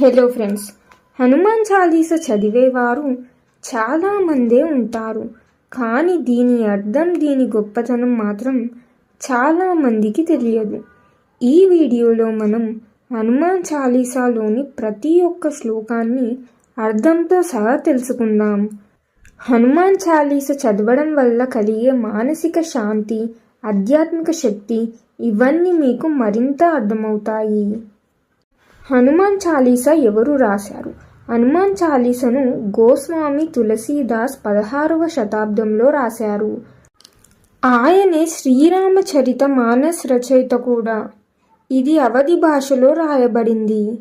Hello friends Hanuman Chalisa చదివేవారు చాలామందే ఉంటారు. కానీ దీని అర్థం దీని గొప్పతనం మాత్రం చాలామందికి తెలియదు. ఈ వీడియోలో మనం హనుమాన్ చాలీసాలోని ప్రతి ఒక్క శ్లోకాన్ని అర్థంతో సహా తెలుసుకుందాం. హనుమాన్ చాలీస చదవడం వల్ల కలిగే మానసిక శాంతి ఆధ్యాత్మిక శక్తి ఇవన్నీ మీకు మరింత అర్థమవుతాయి. హనుమాన్ చాలీసా ఎవరు రాశారు? హనుమాన్ చాలీసను గోస్వామి తులసీదాస్ పదహారవ శతాబ్దంలో రాశారు. ఆయనే శ్రీరామచరిత మానస్ రచయిత కూడా. ఇది అవధి భాషలో రాయబడింది.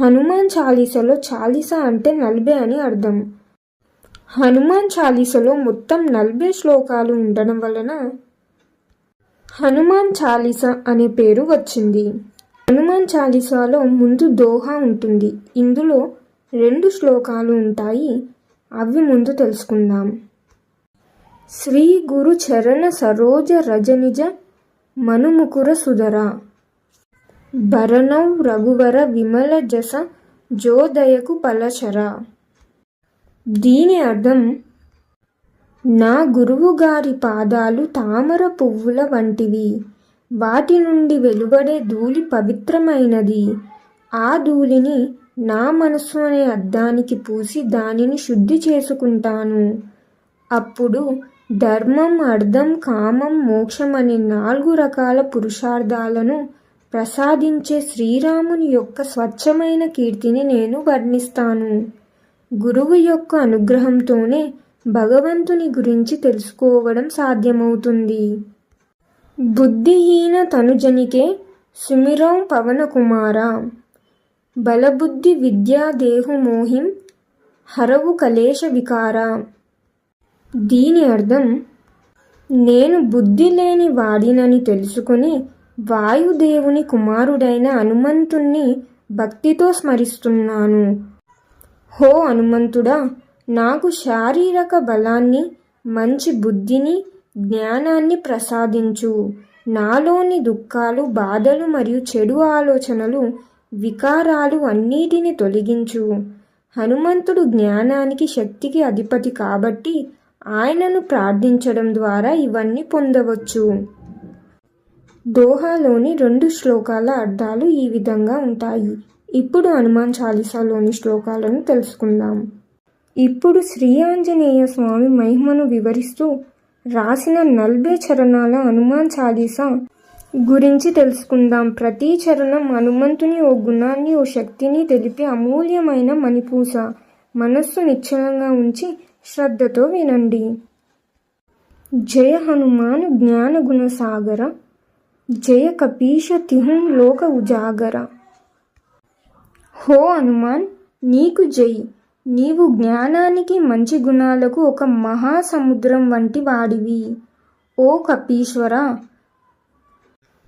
హనుమాన్ చాలీసలో చాలీస అంటే నలభై అని అర్థం. హనుమాన్ చాలీసలో మొత్తం నలభై శ్లోకాలు ఉండడం వలన హనుమాన్ చాలీస అనే పేరు వచ్చింది. హనుమాన్ చాలీసాలో ముందు దోహా ఉంటుంది. ఇందులో రెండు శ్లోకాలు ఉంటాయి. అవి ముందు తెలుసుకుందాం. శ్రీ గురు చరణ సరోజ రజనిజ మనుముకుర సుధర. భరణౌ రఘువర విమల జస జోదయకు పలచర. దీని అర్థం నా గురువుగారి పాదాలు తామర పువ్వుల వంటివి. వాటి నుండి వెలువడే ధూళి పవిత్రమైనది. ఆ ధూళిని నా మనస్సు అనే అద్దానికి పూసి దానిని శుద్ధి చేసుకుంటాను. అప్పుడు ధర్మం అర్థం కామం మోక్షం అనే నాలుగు రకాల పురుషార్థాలను ప్రసాదించే శ్రీరాముని యొక్క స్వచ్ఛమైన కీర్తిని నేను వర్ణిస్తాను. గురువు యొక్క అనుగ్రహంతోనే భగవంతుని గురించి తెలుసుకోవడం సాధ్యమవుతుంది. బుద్ధిహీన తనుజనికే సుమిరం పవన కుమార. బలబుద్ధి విద్యా దేహు హరవు కలేశ వికార. దీని అర్థం నేను బుద్ధి లేని వాడినని తెలుసుకుని వాయుదేవుని కుమారుడైన హనుమంతుణ్ణి భక్తితో స్మరిస్తున్నాను. హో హనుమంతుడా నాకు శారీరక బలాన్ని మంచి బుద్ధిని జ్ఞానాన్ని ప్రసాదించు. నాలోని దుఃఖాలు బాధలు మరియు చెడు ఆలోచనలు వికారాలు అన్నిటిని తొలగించు. హనుమంతుడు జ్ఞానానికి శక్తికి అధిపతి కాబట్టి ఆయనను ప్రార్థించడం ద్వారా ఇవన్నీ పొందవచ్చు. దోహాలోని రెండు శ్లోకాల అర్థాలు ఈ విధంగా ఉంటాయి. ఇప్పుడు హనుమాన్ చాలీసాలోని శ్లోకాలను తెలుసుకుందాం. ఇప్పుడు శ్రీ ఆంజనేయ స్వామి మహిమను వివరిస్తూ రాసిన నలభై చరణాల హనుమాన్ చాలీసా గురించి తెలుసుకుందాం. ప్రతి చరణం హనుమంతుని ఓ గుణాన్ని ఓ శక్తిని తెలిపే అమూల్యమైన మణిపూస. మనస్సు నిశ్చలంగా ఉంచి శ్రద్ధతో వినండి. జయ హనుమాన్ జ్ఞాన గుణ సాగర జయ కపీష తిహుం లోక ఉజాగర. హో హనుమాన్ నీకు జై. నీవు జ్ఞానానికి మంచి గుణాలకు ఒక మహాసముద్రం వంటి వాడివి. ఓ కపీశ్వర!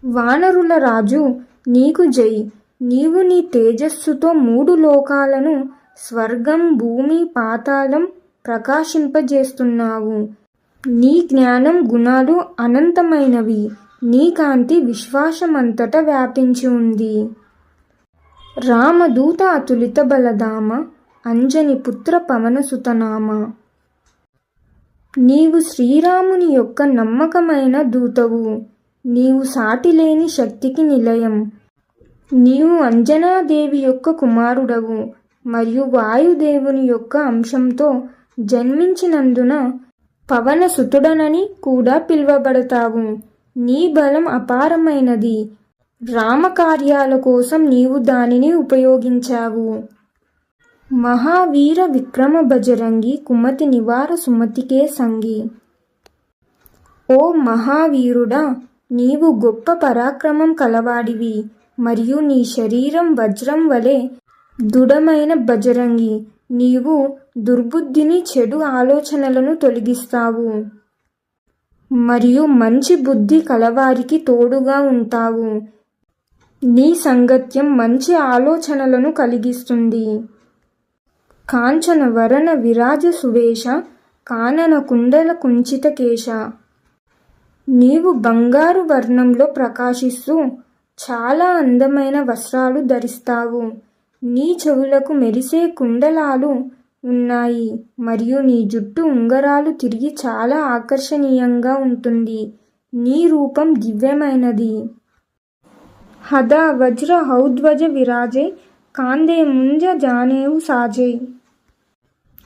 వానరుల రాజు నీకు జై. నీవు నీ తేజస్సుతో మూడు లోకాలను స్వర్గం భూమి పాతాళం ప్రకాశింపజేస్తున్నావు. నీ జ్ఞానం గుణాలు అనంతమైనవి. నీ కాంతి విశ్వాసమంతట వ్యాపించి ఉంది. రామదూత అతులిత బలధామ! అంజని పుత్ర పవనసుతనామ. నీవు శ్రీరాముని యొక్క నమ్మకమైన దూతవు. నీవు సాటిలేని శక్తికి నిలయం. నీవు అంజనాదేవి యొక్క కుమారుడవు మరియు వాయుదేవుని యొక్క అంశంతో జన్మించినందున పవనసుతుడనని కూడా పిలువబడతావు. నీ బలం అపారమైనది. రామకార్యాల కోసం నీవు దానిని ఉపయోగించావు. మహావీర విక్రమ బజరంగి కుమతి నివార సుమతికే సంగి. ఓ మహావీరుడా నీవు గొప్ప పరాక్రమం కలవాడివి మరియు నీ శరీరం వజ్రం వలె దృఢమైన బజరంగి. నీవు దుర్బుద్ధిని చెడు ఆలోచనలను తొలగిస్తావు మరియు మంచి బుద్ధి కలవారికి తోడుగా ఉంటావు. నీ సంగత్యం మంచి ఆలోచనలను కలిగిస్తుంది. కాంచన వరణ విరాజ సువేష కానన కుండల కుంచిత కేశ. నీవు బంగారు వర్ణంలో ప్రకాశిస్తూ చాలా అందమైన వస్త్రాలు ధరిస్తావు. నీ చెవులకు మెరిసే కుండలాలు ఉన్నాయి. మరియు నీ జుట్టు ఉంగరాలు తిరిగి చాలా ఆకర్షణీయంగా ఉంటుంది. నీ రూపం దివ్యమైనది. హదా వజ్ర హౌధ్వజ విరాజే కాందే ముంజ జానేవు సాజే.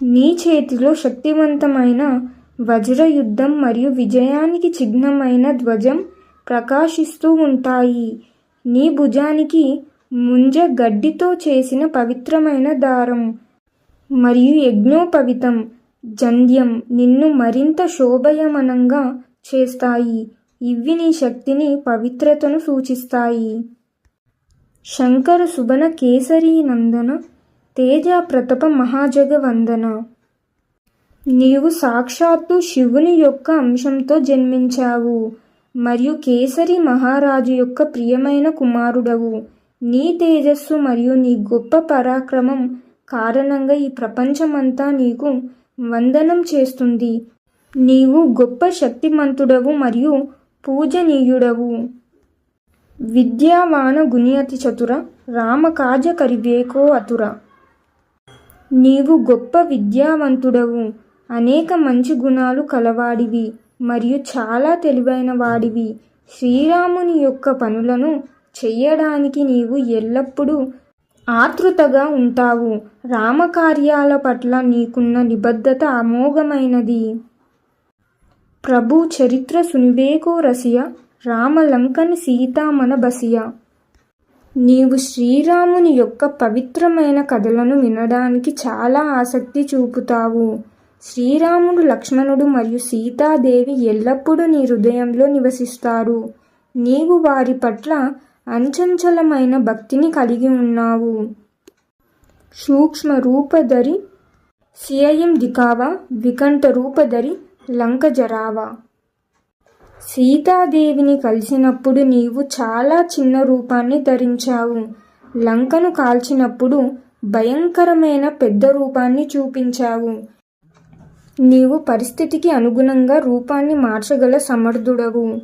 నీ చేతిలో శక్తివంతమైన వజ్రయుద్ధం మరియు విజయానికి చిహ్నమైన ధ్వజం ప్రకాశిస్తూ ఉంటాయి. నీ భుజానికి ముంజ గడ్డితో చేసిన పవిత్రమైన దారం మరియు యజ్ఞోపవితం జంధ్యం నిన్ను మరింత శోభయమనంగా చేస్తాయి. ఇవి నీ శక్తిని పవిత్రతను సూచిస్తాయి. శంకర సుబన కేసరీ నందన తేజ ప్రతప మహాజగవందన. నీవు సాక్షాత్తు శివుని యొక్క అంశంతో జన్మించావు మరియు కేసరి మహారాజు యొక్క ప్రియమైన కుమారుడవు. నీ తేజస్సు మరియు నీ గొప్ప పరాక్రమం కారణంగా ఈ ప్రపంచమంతా నీకు వందనం చేస్తుంది. నీవు గొప్ప శక్తిమంతుడవు మరియు పూజనీయుడవు. విద్యావాన గుణ్యతి చతుర రామకాజ కరివేకో అతుర. నీవు గొప్ప విద్యావంతుడవు. అనేక మంచి గుణాలు కలవాడివి మరియు చాలా తెలివైన వాడివి. శ్రీరాముని యొక్క పనులను చెయ్యడానికి నీవు ఎల్లప్పుడూ ఆతృతగా ఉంటావు. రామకార్యాల పట్ల నీకున్న నిబద్ధత అమోఘమైనది. ప్రభు చరిత్ర సునివేకో రసియ రామలంకని సీతామన బసియ. నీవు శ్రీరాముని యొక్క పవిత్రమైన కథలను వినడానికి చాలా ఆసక్తి చూపుతావు. శ్రీరాముడు లక్ష్మణుడు మరియు సీతాదేవి ఎల్లప్పుడూ నీ హృదయంలో నివసిస్తారు. నీవు వారి పట్ల అంచంచలమైన భక్తిని కలిగి ఉన్నావు. సూక్ష్మ రూపధరి సిఐఎం దికావా వికంఠ రూపధరి లంక జరావా. సీతాదేవిని కలిసినప్పుడు నీవు చాలా చిన్న రూపాన్ని ధరించావు. లంకను కాల్చినప్పుడు భయంకరమైన పెద్ద రూపాన్ని చూపించావు. నీవు పరిస్థితికి అనుగుణంగా రూపాన్ని మార్చగల సమర్థుడవు.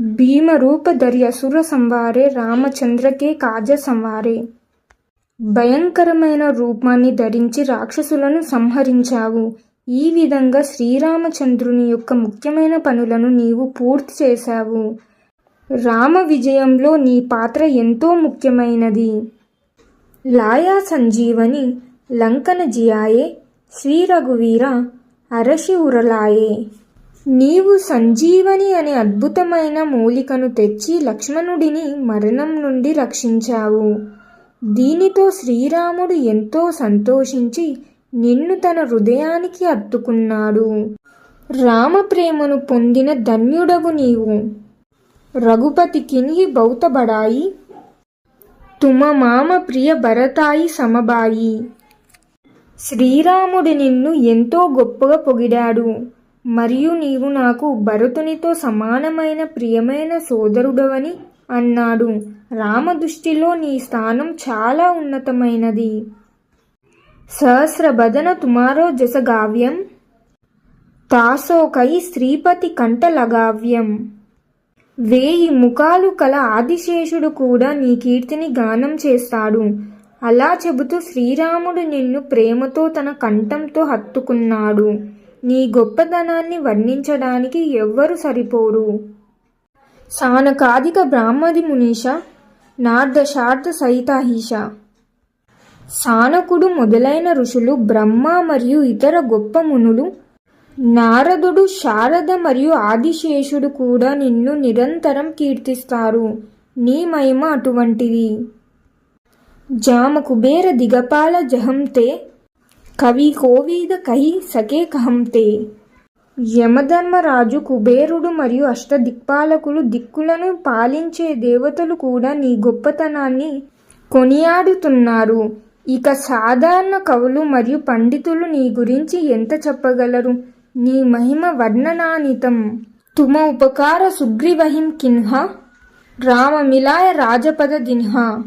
భీమరూపధరి అసుర సంవారే రామచంద్రకే కాజ సంవారే. భయంకరమైన రూపాన్ని ధరించి రాక్షసులను సంహరించావు. ఈ విధంగా శ్రీరామచంద్రుని యొక్క ముఖ్యమైన పనులను నీవు పూర్తి చేశావు. రామ విజయంలో నీ పాత్ర ఎంతో ముఖ్యమైనది. లాయా సంజీవని లంకన జియాయే శ్రీ రఘువీర అరసి ఉరలాయే. నీవు సంజీవని అనే అద్భుతమైన మూలికను తెచ్చి లక్ష్మణుడిని మరణం నుండి రక్షించావు. దీనితో శ్రీరాముడు ఎంతో సంతోషించి నిన్ను తన హృదయానికి అత్తుకున్నాడు రామప్రేమను పొందిన ధన్యుడవు నీవు. రఘుపతికిని బౌతబడాయి. తుమ మామ ప్రియ భరతాయి సమబాయి. శ్రీరాముడు నిన్ను ఎంతో గొప్పగా పొగిడాడు. మరియు నీవు నాకు భరతునితో సమానమైన ప్రియమైన సోదరుడవని అన్నాడు. రామ దృష్టిలో నీ స్థానం చాలా ఉన్నతమైనది. సహస్రబదన తుమారో జసగావ్యం తాసోకై శ్రీపతి కంట లగావ్యం వేయి ముఖాలు కల ఆదిశేషుడు కూడా నీ కీర్తిని గానం చేస్తాడు. అలా చెబుతూ శ్రీరాముడు నిన్ను ప్రేమతో తన కంఠంతో హత్తుకున్నాడు. నీ గొప్పదనాన్ని వర్ణించడానికి ఎవ్వరు సరిపోరు. సానకాదిక బ్రాహ్మది మునీష నార్ద శార్ద సహితాహీష. సానకుడు మొదలైన ఋషులు బ్రహ్మ మరియు ఇతర గొప్ప మునులు నారదుడు శారద మరియు ఆదిశేషుడు కూడా నిన్ను నిరంతరం కీర్తిస్తారు. నీ మహిమ అటువంటిది. జామ కుబేర దిగపాల జహంతే కవి కోవీద కహి సకే కహంతే. యమధర్మరాజు కుబేరుడు మరియు అష్టదిక్పాలకులు దిక్కులను పాలించే దేవతలు కూడా నీ గొప్పతనాన్ని కొనియాడుతున్నారు. ఇక సాధారణ కవులు మరియు పండితులు నీ గురించి ఎంత చెప్పగలరు? నీ మహిమ వర్ణనానితం తుమ ఉపకార సుగ్రీవహిం కిన్హ? రామమిలాయ రాజపద దిన్హా?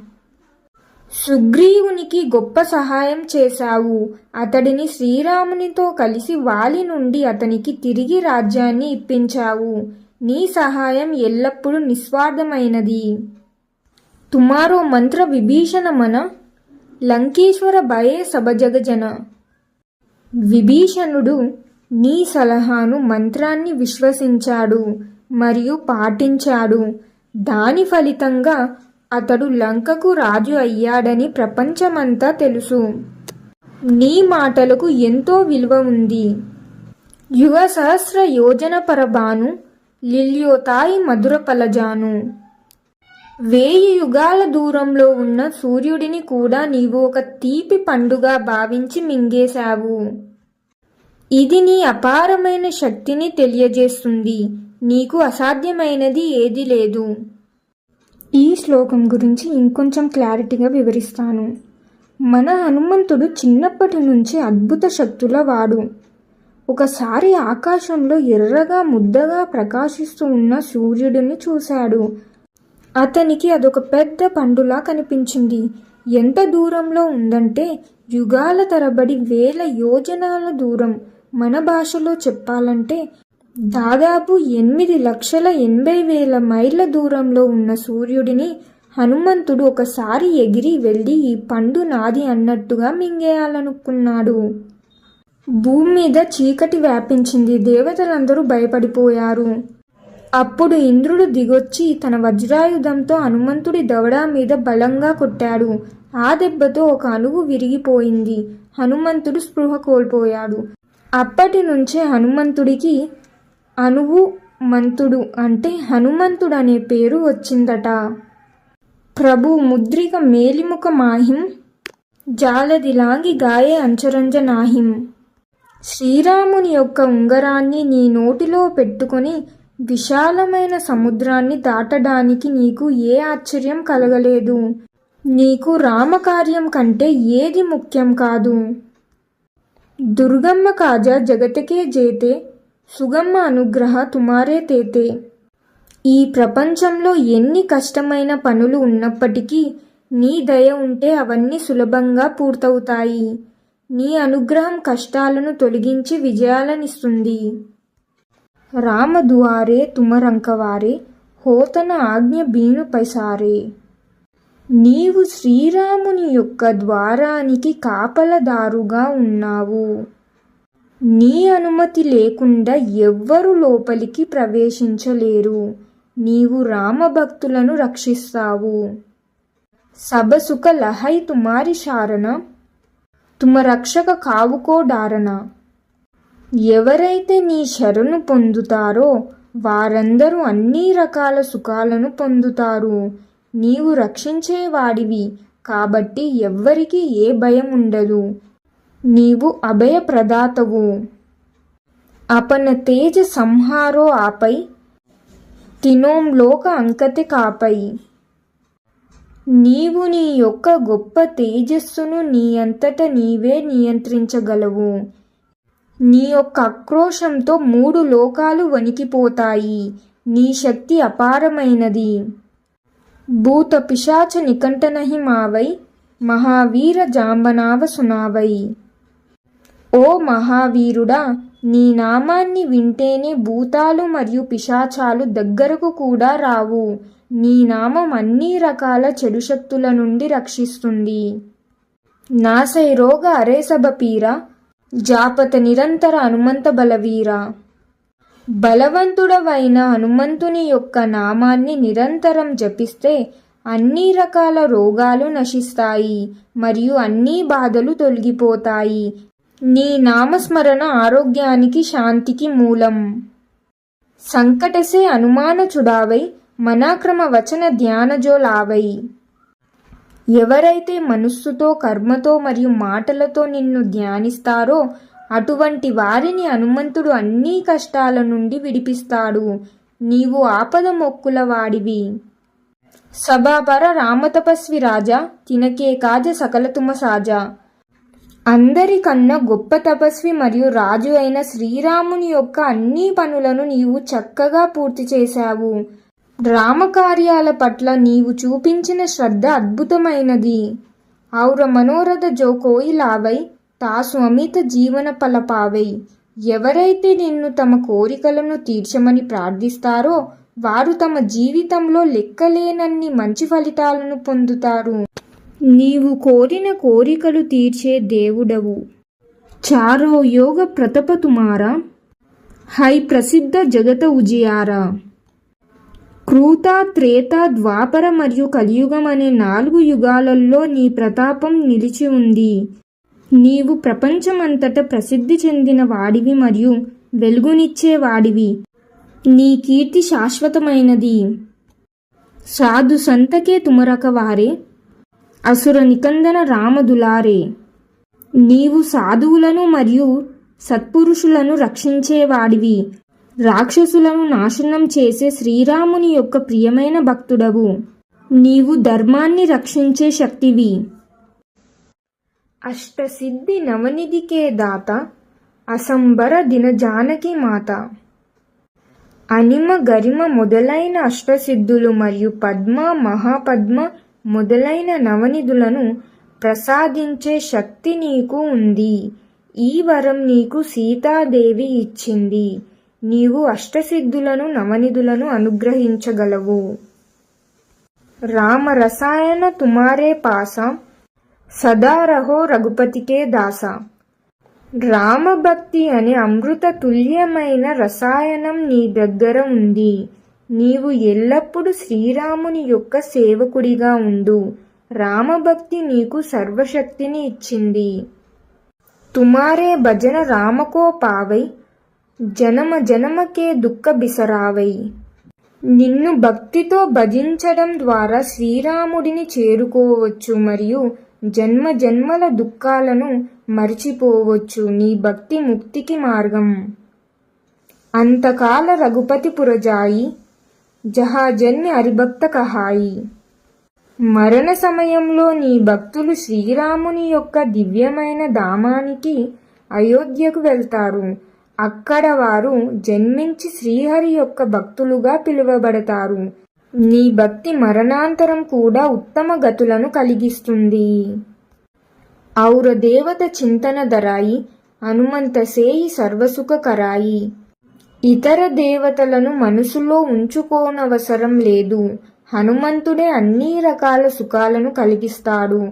సుగ్రీవునికి గొప్ప సహాయం చేశావు. అతడిని శ్రీరామునితో కలిసి వాలి నుండి అతనికి తిరిగి రాజ్యాన్ని ఇప్పించావు. నీ సహాయం ఎల్లప్పుడూ నిస్వార్థమైనది. తుమారో మంత్ర విభీషణ మన లంకేశ్వర భయే సభజగజన విభీషణుడు నీ సలహాను మంత్రాన్ని విశ్వసించాడు మరియు పాటించాడు. దాని ఫలితంగా అతడు లంకకు రాజు అయ్యాడని ప్రపంచమంతా తెలుసు. నీ మాటలకు ఎంతో విలువ ఉంది. యుగ సహస్ర యోజన పరబాను లిల్యోతాయి మధుర పలజాను వేయి యుగాల దూరంలో ఉన్న సూర్యుడిని కూడా నీవు ఒక తీపి పండుగ భావించి మింగేశావు. ఇది నీ అపారమైన శక్తిని తెలియజేస్తుంది. నీకు అసాధ్యమైనది ఏది లేదు. ఈ శ్లోకం గురించి ఇంకొంచెం క్లారిటీగా వివరిస్తాను. మన హనుమంతుడు చిన్నప్పటి నుంచి అద్భుత శక్తుల వాడు. ఒకసారి ఆకాశంలో ఎర్రగా ముద్దగా ప్రకాశిస్తూ ఉన్న సూర్యుడిని చూశాడు. అతనికి అదొక పెద్ద పండులా కనిపించింది. ఎంత దూరంలో ఉందంటే యుగాల తరబడి వేల యోజనాల దూరం. మన భాషలో చెప్పాలంటే దాదాపు ఎనిమిది లక్షల ఎనభై వేల మైళ్ళ దూరంలో ఉన్న సూర్యుడిని హనుమంతుడు ఒకసారి ఎగిరి వెళ్ళి ఈ పండు నాది అన్నట్టుగా మింగేయాలనుకున్నాడు. భూమి మీద చీకటి వ్యాపించింది. దేవతలందరూ భయపడిపోయారు. అప్పుడు ఇంద్రుడు దిగొచ్చి తన వజ్రాయుధంతో హనుమంతుడి దవడా మీద బలంగా కొట్టాడు. ఆ దెబ్బతో ఒక అణువు విరిగిపోయింది. హనుమంతుడు స్పృహ కోల్పోయాడు. అప్పటి నుంచే హనుమంతుడికి అణువు మంతుడు అంటే హనుమంతుడు అనే పేరు వచ్చిందట. ప్రభు ముద్రిక మేలిముఖ మాహిం జాలదిలాంగి గాయే అంచరంజనాహిం శ్రీరాముని యొక్క ఉంగరాన్ని నీ నోటిలో పెట్టుకొని విశాలమైన సముద్రాన్ని దాటడానికి నీకు ఏ ఆశ్చర్యం కలగలేదు? నీకు రామకార్యం కంటే ఏది ముఖ్యం కాదు? దుర్గమ్మ కాజా జగతకే జేతే సుగమ్మ అనుగ్రహ తుమారే తేతే. ఈ ప్రపంచంలో ఎన్ని కష్టమైన పనులు ఉన్నప్పటికీ నీ దయ ఉంటే అవన్నీ సులభంగా పూర్తవుతాయి. నీ అనుగ్రహం కష్టాలను తొలగించి విజయాలనిస్తుంది. రామద్వారే తుమరంకవారే హోతన ఆజ్ఞ బీను పైసారే. నీవు శ్రీరాముని యొక్క ద్వారానికి కాపలదారుగా ఉన్నావు. నీ అనుమతి లేకుండా ఎవ్వరు లోపలికి ప్రవేశించలేరు. నీవు రామభక్తులను రక్షిస్తావు. సబసుక లహై తుమారి శారణ తుమ రక్షక కావుకో డారణ ఎవరైతే నీ శరణు పొందుతారో వారందరూ అన్ని రకాల సుఖాలను పొందుతారు. నీవు రక్షించేవాడివి కాబట్టి ఎవ్వరికీ ఏ భయం ఉండదు. నీవు అభయప్రదాతవు. అపన తేజ సంహారో ఆపై తినోం లోక అంకతి కాపై. నీవు నీ యొక్క గొప్ప తేజస్సును నీ అంతట నీవే నియంత్రించగలవు. నీ యొక్క ఆక్రోశంతో మూడు లోకాలు వణికిపోతాయి. నీ శక్తి అపారమైనది. భూత పిశాచ నికంఠనహి మావై మహావీర జాంబనావ సునావై. ఓ మహావీరుడా నీ నామాన్ని వింటేనే భూతాలు మరియు పిశాచాలు దగ్గరకు కూడా రావు. నీ నామం అన్ని రకాల చెడు శక్తుల నుండి రక్షిస్తుంది. నాసై రోగ అరేసభ పీరా జాపత నిరంతర హనుమంత బలవీర. బలవంతుడవైన హనుమంతుని యొక్క నామాన్ని నిరంతరం జపిస్తే అన్ని రకాల రోగాలు నశిస్తాయి మరియు అన్ని బాధలు తొలగిపోతాయి. నీ నామస్మరణ ఆరోగ్యానికి శాంతికి మూలం. సంకటసే అనుమాన చుడావై మనాక్రమ వచన ధ్యానజోలావై. ఎవరైతే మనస్సుతో కర్మతో మరియు మాటలతో నిన్ను ధ్యానిస్తారో అటువంటి వారిని హనుమంతుడు అన్ని కష్టాల నుండి విడిపిస్తాడు. నీవు ఆపద మొక్కుల వాడివి సభాపర రామతపస్వి రాజా తినకే కాజ సకలతుమ సాజా. అందరికన్నా గొప్ప తపస్వి మరియు రాజు అయిన శ్రీరాముని యొక్క అన్ని పనులను నీవు చక్కగా పూర్తి చేశావు. రామకార్యాల పట్ల నీవు చూపించిన శ్రద్ధ అద్భుతమైనది. ఔర మనోరథ జో కోయిలావై తాసు అమిత జీవన పలపావై ఎవరైతే నిన్ను తమ కోరికలను తీర్చమని ప్రార్థిస్తారో వారు తమ జీవితంలో లెక్కలేనన్ని మంచి ఫలితాలను పొందుతారు. నీవు కోరిన కోరికలు తీర్చే దేవుడవు. చారో యోగ ప్రతపతుమారా. హై ప్రసిద్ధ జగత ఉజియారా క్రూత త్రేత ద్వాపర మరియు కలియుగం అనే నాలుగు యుగాలలో నీ ప్రతాపం నిలిచి ఉంది. నీవు ప్రపంచమంతట ప్రసిద్ధి చెందిన వాడివి మరియు వెలుగునిచ్చే వాడివి. నీ కీర్తి శాశ్వతమైనది. సాధు సంతకే తుమరక వారే అసుర నికందన రామదులారే. నీవు సాధువులను మరియు సత్పురుషులను రక్షించేవాడివి. రాక్షసులను నాశనం చేసే శ్రీరాముని యొక్క ప్రియమైన భక్తుడవు. నీవు ధర్మాన్ని రక్షించే శక్తివి. అష్టసిద్ధి నవనిధికే దాత అసంబర దిన జానకి మాత. అనిమ గరిమ మొదలైన అష్టసిద్ధులు మరియు పద్మ మహాపద్మ మొదలైన నవనిధులను ప్రసాదించే శక్తి నీకు ఉంది. ఈ వరం నీకు సీతాదేవి ఇచ్చింది. నీవు అష్టసిద్ధులను నవనిధులను అనుగ్రహించగలవు. రామ రసాయన తుమారే పాస సదా రహో రఘుపతికే దాస. రామభక్తి అనే అమృత తుల్యమైన రసాయనం నీ దగ్గర ఉంది. నీవు ఎల్లప్పుడూ శ్రీరాముని యొక్క సేవకుడిగా ఉండు. రామభక్తి నీకు సర్వశక్తిని ఇచ్చింది. తుమారే భజన రామకో పావై జనమ జనమకే దుఃఖ బిసరావై నిన్ను భక్తితో భజించడం ద్వారా శ్రీరాముడిని చేరుకోవచ్చు మరియు జన్మ జన్మల దుఃఖాలను మరిచిపోవచ్చు నీ భక్తి ముక్తికి మార్గం. అంతకాల రఘుపతి పురజాయి జహాజన్య హరిభక్త కహాయి. మరణ సమయంలో నీ భక్తులు శ్రీరాముని యొక్క దివ్యమైన ధామానికి అయోధ్యకు వెళ్తారు. అక్కడ వారు జన్మించి శ్రీహరి యొక్క భక్తులుగా పిలువబడతారు. నీ భక్తి మరణాంతరం కూడా ఉత్తమ గతులను కలిగిస్తుంది. ఔర దేవత చింతన ధరాయి హనుమంత సేయి ఇతర దేవతలను మనసులో ఉంచుకోనవసరం లేదు. హనుమంతుడే అన్ని రకాల సుఖాలను కలిగిస్తాడు.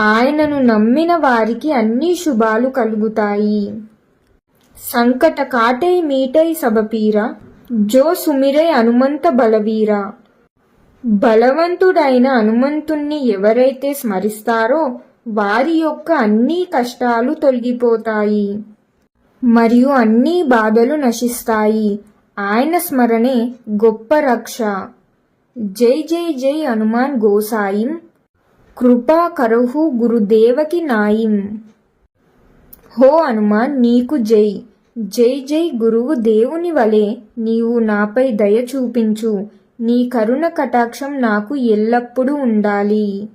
ఆయనను నమ్మిన వారికి అన్ని శుభాలు కలుగుతాయి. సంకట కాటై మీటై సబపీర జో సుమిరై హనుమంత బలవీర. బలవంతుడైన హనుమంతుణ్ణి ఎవరైతే స్మరిస్తారో వారి యొక్క అన్ని కష్టాలు తొలగిపోతాయి. మరియు అన్ని బాధలు నశిస్తాయి. ఆయన స్మరణే గొప్ప రక్ష. జై జై జై హనుమాన్ గోసాయిం. కృపా కరహు గురుదేవకి నాయిం. హో హనుమాన్ నీకు జై. జై జై గురువు దేవుని వలె నీవు నాపై దయ చూపించు. నీ కరుణ కటాక్షం నాకు ఎల్లప్పుడూ ఉండాలి.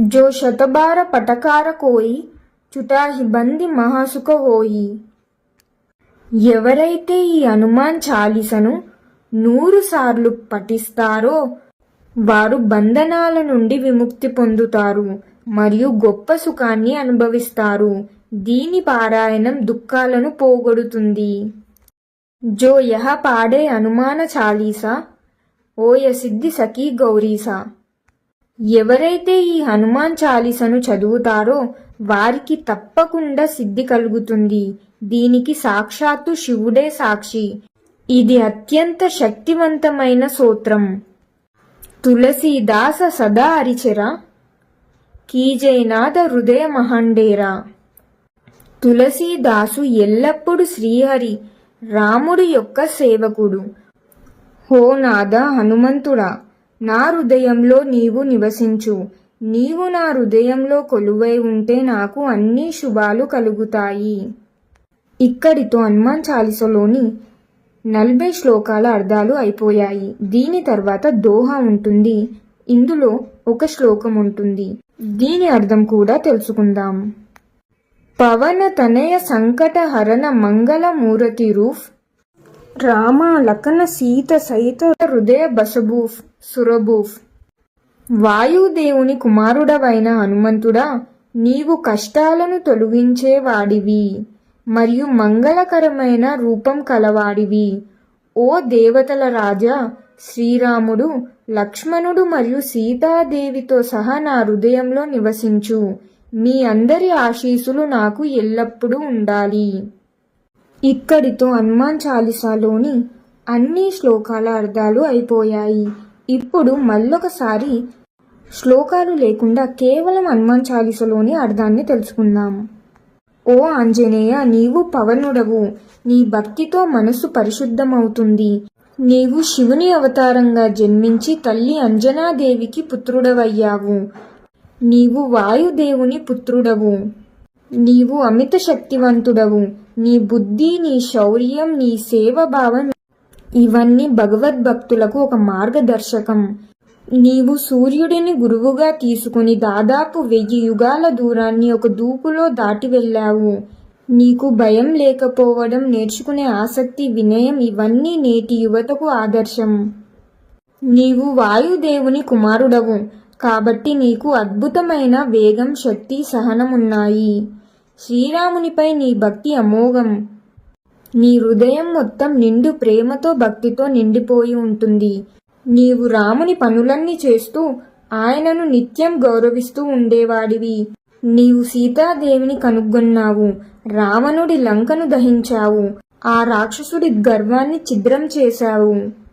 జో శతబార పటకార కోయి చుటాహిబంది మహాసుఖ హోయి. ఎవరైతే ఈ హనుమాన్ చాలీసను నూరు సార్లు పఠిస్తారో వారు బంధనాల నుండి విముక్తి పొందుతారు మరియు గొప్ప సుఖాన్ని అనుభవిస్తారు. దీని పారాయణం దుఃఖాలను పోగొడుతుంది. జో యహ పాడే అనుమాన చాలీసా? ఓయ సిద్ధి సఖీ గౌరీసా. ఎవరైతే ఈ హనుమాన్ చాలీసను చదువుతారో వారికి తప్పకుండా సిద్ధి కలుగుతుంది. దీనికి సాక్షాత్తు శివుడే సాక్షి. ఇది అత్యంత శక్తివంతమైన సూత్రం. తులసీదాస సదా అరిచెరా? కీజైనాథ హృదయ మహండేరా? తులసీదాసు ఎల్లప్పుడూ శ్రీహరి రాముడి యొక్క సేవకుడు. హో నాద హనుమంతుడా నా హృదయంలో నీవు నివసించు. నీవు నా హృదయంలో కొలువై ఉంటే నాకు అన్ని శుభాలు కలుగుతాయి. ఇక్కడితో హనుమాన్ చాలీసలోని నలభై శ్లోకాల అర్థాలు అయిపోయాయి. దీని తర్వాత దోహ ఉంటుంది. ఇందులో ఒక శ్లోకం ఉంటుంది. దీని అర్థం కూడా తెలుసుకుందాం. పవన తనయ సంకట హరణ మంగళ మూరతి రూఫ్. రామ లకన సీత సైత హృదయ బసబూఫ్ సురబూఫ్ వాయుదేవుని కుమారుడవైన హనుమంతుడా నీవు కష్టాలను తొలగించేవాడివి మరియు మంగళకరమైన రూపం కలవాడివి. ఓ దేవతల రాజా శ్రీరాముడు లక్ష్మణుడు మరియు సీతాదేవితో సహా నా హృదయంలో నివసించు. మీ అందరి ఆశీస్సులు నాకు ఎల్లప్పుడూ ఉండాలి. ఇక్కడితో హనుమాన్ చాలీసాలోని అన్ని శ్లోకాల అర్థాలు అయిపోయాయి. ఇప్పుడు మళ్ళొకసారి శ్లోకాలు లేకుండా కేవలం హనుమాన్ చాలీసలోని అర్థాన్ని తెలుసుకుందాం. ఓ ఆంజనేయ నీవు పవనుడవు. నీ భక్తితో మనసు పరిశుద్ధమవుతుంది. నీవు శివుని అవతారంగా జన్మించి తల్లి అంజనాదేవికి పుత్రుడవయ్యావు. నీవు వాయుదేవుని పుత్రుడవు. నీవు అమిత శక్తివంతుడవు నీ బుద్ధి నీ శౌర్యం నీ సేవభావం ఇవన్నీ భగవద్భక్తులకు ఒక మార్గదర్శకం. నీవు సూర్యుడిని గురువుగా తీసుకుని దాదాపు వెయ్యి యుగాల దూరాన్ని ఒక దూకులో దాటి వెళ్ళావు. నీకు భయం లేకపోవడం నేర్చుకునే ఆసక్తి వినయం ఇవన్నీ నేటి యువతకు ఆదర్శం. నీవు వాయుదేవుని కుమారుడవు. కాబట్టి నీకు అద్భుతమైన వేగం శక్తి సహనం ఉన్నాయి శ్రీరామునిపై నీ భక్తి అమోఘం. నీ హృదయం మొత్తం నిండు ప్రేమతో భక్తితో నిండిపోయి ఉంటుంది. నీవు రాముని పనులన్నీ చేస్తూ ఆయనను నిత్యం గౌరవిస్తూ ఉండేవాడివి. నీవు సీతాదేవిని కనుగొన్నావు రావణుడి లంకను దహించావు. ఆ రాక్షసుడి గర్వాన్ని ఛిద్రం చేశావు.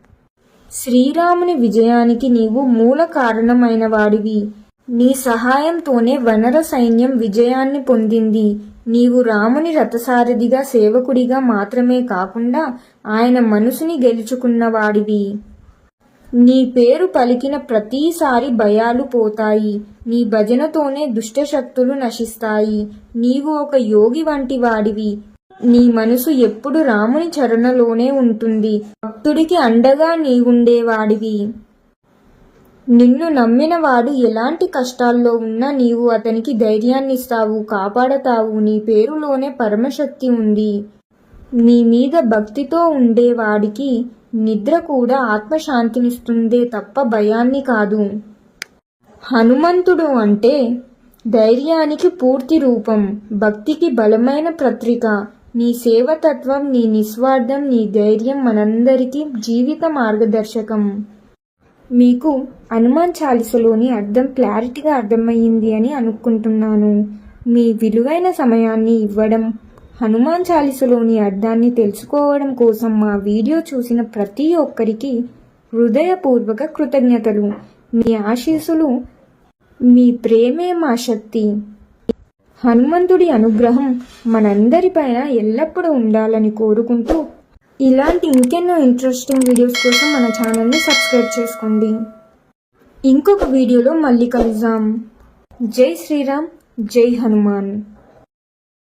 శ్రీరాముని విజయానికి నీవు మూల కారణమైన వాడివి నీ సహాయంతోనే వనర సైన్యం విజయాన్ని పొందింది. నీవు రాముని రథసారథిగా సేవకుడిగా మాత్రమే కాకుండా ఆయన మనసుని గెలుచుకున్నవాడివి. నీ పేరు పలికిన ప్రతిసారి భయాలు పోతాయి. నీ భజనతోనే దుష్టశక్తులు నశిస్తాయి. నీవు ఒక యోగి వంటి వాడివి నీ మనసు ఎప్పుడు రాముని చరణలోనే ఉంటుంది. భక్తుడికి అండగా నీవుండేవాడివి నిన్ను నమ్మిన వాడు ఎలాంటి కష్టాల్లో ఉన్నా నీవు అతనికి ధైర్యాన్నిస్తావు కాపాడతావు. నీ పేరులోనే పరమశక్తి ఉంది. నీ మీద భక్తితో ఉండేవాడికి నిద్ర కూడా ఆత్మశాంతినిస్తుందే తప్ప భయాన్ని కాదు. హనుమంతుడు అంటే ధైర్యానికి పూర్తి రూపం భక్తికి బలమైన పత్రిక. నీ సేవతత్వం నీ నిస్వార్థం నీ ధైర్యం మనందరికీ జీవిత మార్గదర్శకం. మీకు హనుమాన్ చాలీసలోని అర్థం క్లారిటీగా అర్థమయ్యింది అని అనుకుంటున్నాను. మీ విలువైన సమయాన్ని ఇవ్వడం హనుమాన్ చాలీసలోని అర్థాన్ని తెలుసుకోవడం కోసం మా వీడియో చూసిన ప్రతి ఒక్కరికి హృదయపూర్వక కృతజ్ఞతలు. మీ ఆశీస్సులు మీ ప్రేమే మా శక్తి. హనుమంతుడి అనుగ్రహం మనందరిపైన ఎల్లప్పుడూ ఉండాలని కోరుకుంటూ ఇలాంటి ఇంకెన్నో ఇంట్రెస్టింగ్ వీడియోస్ కోసం మన ఛానల్ని సబ్స్క్రైబ్ చేసుకోండి. ఇంకొక వీడియోలో మళ్ళీ కలుద్దాం. జై శ్రీరామ్ జై హనుమాన్.